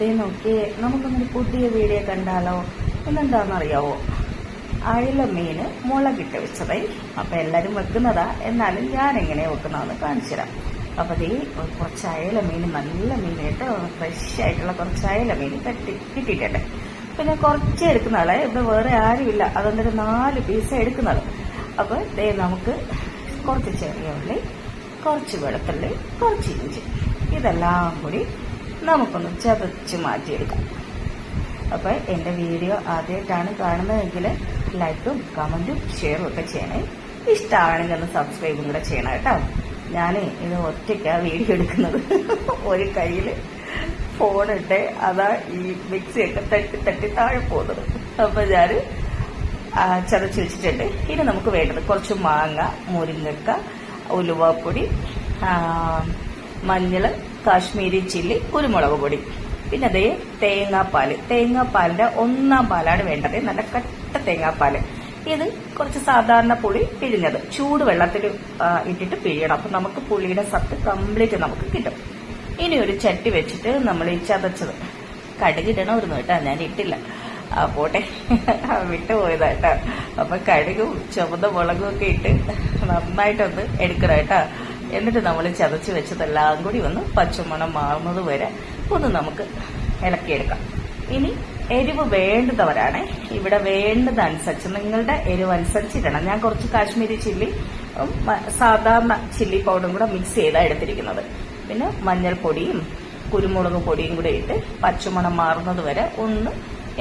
ദേ നോക്കി നമുക്കൊന്നൊരു പുതിയ വീഡിയോ കണ്ടാലോ? എന്നെന്താണെന്നറിയാവോ അയല മീന് മുളകിട്ട് വെച്ചതേ. അപ്പൊ എല്ലാരും വെക്കുന്നതാ. എന്നാലും ഞാൻ എങ്ങനെ വെക്കുന്നതെന്ന് കാണിച്ചു തരാം. അപ്പൊ ദേ കുറച്ച് അയല മീൻ നല്ല മീൻ കേട്ടോ. ഫ്രഷ് ആയിട്ടുള്ള കുറച്ച് അയല മീൻ കട്ടി കിട്ടിയിട്ടുണ്ട്. പിന്നെ കുറച്ച് എടുക്കുന്നതാളെ. ഇവിടെ വേറെ ആരുമില്ല. അതുകൊണ്ടൊരു നാല് പീസ് എടുക്കുന്നത്. അപ്പോൾ ദേ നമുക്ക് കുറച്ച് ചെറിയ ഉള്ളി കുറച്ച് വെളുത്തുള്ളി കുറച്ച് ഇഞ്ചി. ഇതെല്ലാം കൂടി നമുക്കൊന്ന് ചതച്ച് മാറ്റിയെടുക്കാം. അപ്പോൾ എന്റെ വീഡിയോ ആദ്യമായിട്ടാണ് കാണുന്നതെങ്കിൽ ലൈക്കും കമന്റും ഷെയറും ഒക്കെ ചെയ്യണേ. ഇഷ്ടമാണെങ്കിൽ ഒന്ന് സബ്സ്ക്രൈബും കൂടെ ചെയ്യണം കേട്ടോ. ഞാൻ ഇത് ഒറ്റയ്ക്കാണ് വീഡിയോ എടുക്കുന്നത്. ഒരു കയ്യിൽ ഫോണിട്ട് അതാ ഈ മിക്സിയൊക്കെ തട്ടി തട്ടി താഴെ പോകുന്നത്. അപ്പോൾ ഞാൻ ചതച്ച് വെച്ചിട്ടുണ്ട്. ഇനി നമുക്ക് വേണ്ടത് കുറച്ച് മാങ്ങ മുരിങ്ങക്ക ഉലുവാപ്പൊടി മഞ്ഞൾ കാശ്മീരി ചില്ലി കുരുമുളക് പൊടി. പിന്നെ അതേ തേങ്ങാപ്പാൽ തേങ്ങാപ്പാലിന്റെ ഒന്നാം പാലാണ് വേണ്ടത്. നല്ല കട്ട തേങ്ങാപ്പാൽ. ഇത് കുറച്ച് സാധാരണ പുളി പിഴിഞ്ഞത്. ചൂടുവെള്ളത്തിൽ ഇട്ടിട്ട് പിഴിയണം. അപ്പൊ നമുക്ക് പുളിയുടെ സത്ത് കംപ്ലീറ്റ് നമുക്ക് കിട്ടും. ഇനി ഒരു ചട്ടി വെച്ചിട്ട് നമ്മൾ ഈ ചതച്ചത്. കടുകിടണമായിരുന്നു കേട്ടോ ഞാൻ ഇട്ടില്ല. പോട്ടെ. വിട്ടുപോയതാ കേട്ടോ. അപ്പൊ കടുകും ചുവന്ന മുളകും ഒക്കെ ഇട്ട് നന്നായിട്ടൊന്ന് എടുക്കണം കേട്ടോ. എന്നിട്ട് നമ്മൾ ചതച്ച് വെച്ചതെല്ലാം കൂടി ഒന്ന് പച്ചമണം മാറുന്നത് വരെ ഒന്ന് നമുക്ക് ഇളക്കിയെടുക്കാം. ഇനി എരിവ് വേണ്ടുന്നവരാണ് ഇവിടെ വേണ്ടതനുസരിച്ച് നിങ്ങളുടെ എരിവ് അനുസരിച്ചിട്ടാണ് ഞാൻ കുറച്ച് കാശ്മീരി ചില്ലി സാധാരണ ചില്ലി പൗഡറും കൂടെ മിക്സ് ചെയ്താണ് എടുത്തിരിക്കുന്നത്. പിന്നെ മഞ്ഞൾപ്പൊടിയും കുരുമുളക് പൊടിയും കൂടെ ഇട്ട് പച്ചമണം മാറുന്നത് വരെ ഒന്ന്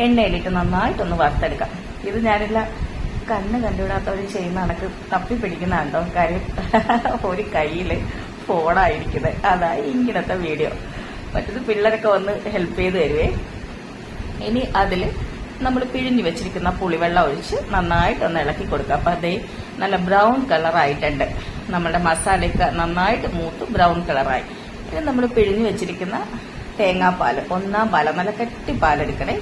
എണ്ണയിലിട്ട് നന്നായിട്ടൊന്ന് വറുത്തെടുക്കാം. ഇത് ഞാനില്ല കണ്ണ് കണ്ടുവിടാത്തവർ ചെയ്യുന്ന കണക്ക് തപ്പി പിടിക്കുന്ന കണ്ടോ കാര്യം ഒരു കയ്യിൽ ഫോണായിരിക്കുന്നത് അതായി ഇങ്ങനത്തെ വീഡിയോ. മറ്റത് പിള്ളേരൊക്കെ വന്ന് ഹെൽപ്പ് ചെയ്ത് തരുവേ. ഇനി അതിൽ നമ്മൾ പിഴിഞ്ഞു വെച്ചിരിക്കുന്ന പുളിവെള്ളം ഒഴിച്ച് നന്നായിട്ടൊന്ന് ഇളക്കി കൊടുക്കുക. അപ്പൊ അതേ നല്ല ബ്രൗൺ കളറായിട്ടുണ്ട് നമ്മുടെ മസാലയൊക്കെ നന്നായിട്ട് മൂത്ത് ബ്രൗൺ കളറായി ഇനി നമ്മൾ പിഴിഞ്ഞു വെച്ചിരിക്കുന്ന തേങ്ങാപ്പാൽ ഒന്നാം പാല നല്ല കട്ടി പാലെടുക്കണേ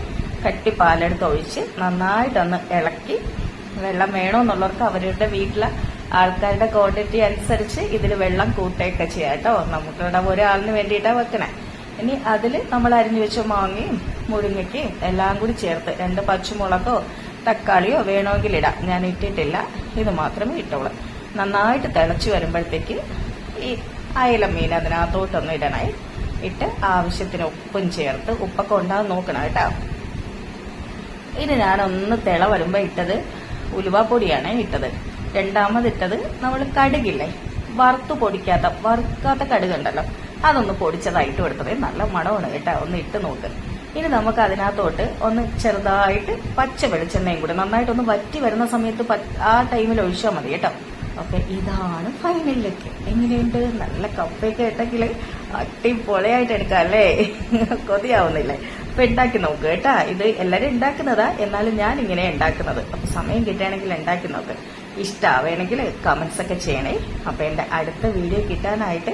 കട്ടി പാലെടുത്ത് ഒഴിച്ച് നന്നായിട്ടൊന്ന് ഇളക്കി വെള്ളം വേണമെന്നുള്ളവർക്ക് അവരുടെ വീട്ടിലെ ആൾക്കാരുടെ ക്വാണ്ടിറ്റി അനുസരിച്ച് ഇതിൽ വെള്ളം കൂട്ടുകയൊക്കെ ചെയ്യാം കേട്ടോ. നമുക്കിവിടെ ഒരാളിന് വേണ്ടിയിട്ടാണ് വെക്കണേ. ഇനി അതിൽ നമ്മൾ അരിഞ്ഞു വെച്ച മാങ്ങയും മുരിങ്ങയ്ക്കയും എല്ലാം കൂടി ചേർത്ത് രണ്ട് പച്ചമുളകോ തക്കാളിയോ വേണമെങ്കിൽ ഇടാം. ഞാൻ ഇട്ടിട്ടില്ല. ഇത് മാത്രമേ ഇട്ടുള്ളൂ നന്നായിട്ട് തിളച്ചു വരുമ്പോഴത്തേക്ക് ഈ അയല മീൻ അതിനകത്തോട്ടൊന്നും ഇടണേ. ഇട്ട് ആവശ്യത്തിന് ഉപ്പും ചേർത്ത് ഉപ്പൊക്കെ ഉണ്ടാകും നോക്കണം കേട്ടോ. ഇനി ഞാനൊന്ന് തിള വരുമ്പോ ഇട്ടത് ഉലുവാപ്പൊടിയാണ് ഇട്ടത്. രണ്ടാമത് ഇട്ടത് നമ്മൾ കടുകില്ലേ? വറുത്ത് പൊടിക്കാത്ത വറുക്കാത്ത കടുകുണ്ടല്ലോ അതൊന്ന് പൊടിച്ചതായിട്ട് കൊടുത്തത്. നല്ല മണമാണ് കേട്ടോ. ഒന്ന് ഇട്ട് നോക്ക്. ഇനി നമുക്ക് അതിനകത്തോട്ട് ഒന്ന് ചെറുതായിട്ട് പച്ച വെളിച്ചെണ്ണയും കൂടെ നന്നായിട്ടൊന്ന് വറ്റി വരുന്ന സമയത്ത് ആ ടൈമിൽ ഒഴിച്ചാൽ മതി കേട്ടോ. അപ്പൊ ഇതാണ് ഫൈനലിലേക്ക് എങ്ങനെയുണ്ട്? നല്ല കപ്പയൊക്കെ ഇട്ടെങ്കിൽ അടിപൊളിയായിട്ട് എടുക്കാം അല്ലേ? കൊതിയാവുന്നില്ലേ? അപ്പൊ ഉണ്ടാക്കി നോക്ക് കേട്ടാ. ഇത് എല്ലാരും ഉണ്ടാക്കുന്നതാ എന്നാലും ഞാൻ ഇങ്ങനെ ഉണ്ടാക്കുന്നത് അപ്പൊ സമയം കിട്ടുകയാണെങ്കിൽ ഉണ്ടാക്കി നോക്ക്. കമന്റ്സ് ഒക്കെ ചെയ്യണേ. അപ്പൊ എന്റെ അടുത്ത വീഡിയോ കിട്ടാനായിട്ട്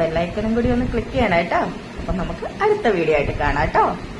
ബെല്ലൈക്കനും കൂടി ഒന്ന് ക്ലിക്ക് ചെയ്യണം കേട്ടോ. അപ്പൊ നമുക്ക് അടുത്ത വീഡിയോ ആയിട്ട് കാണാം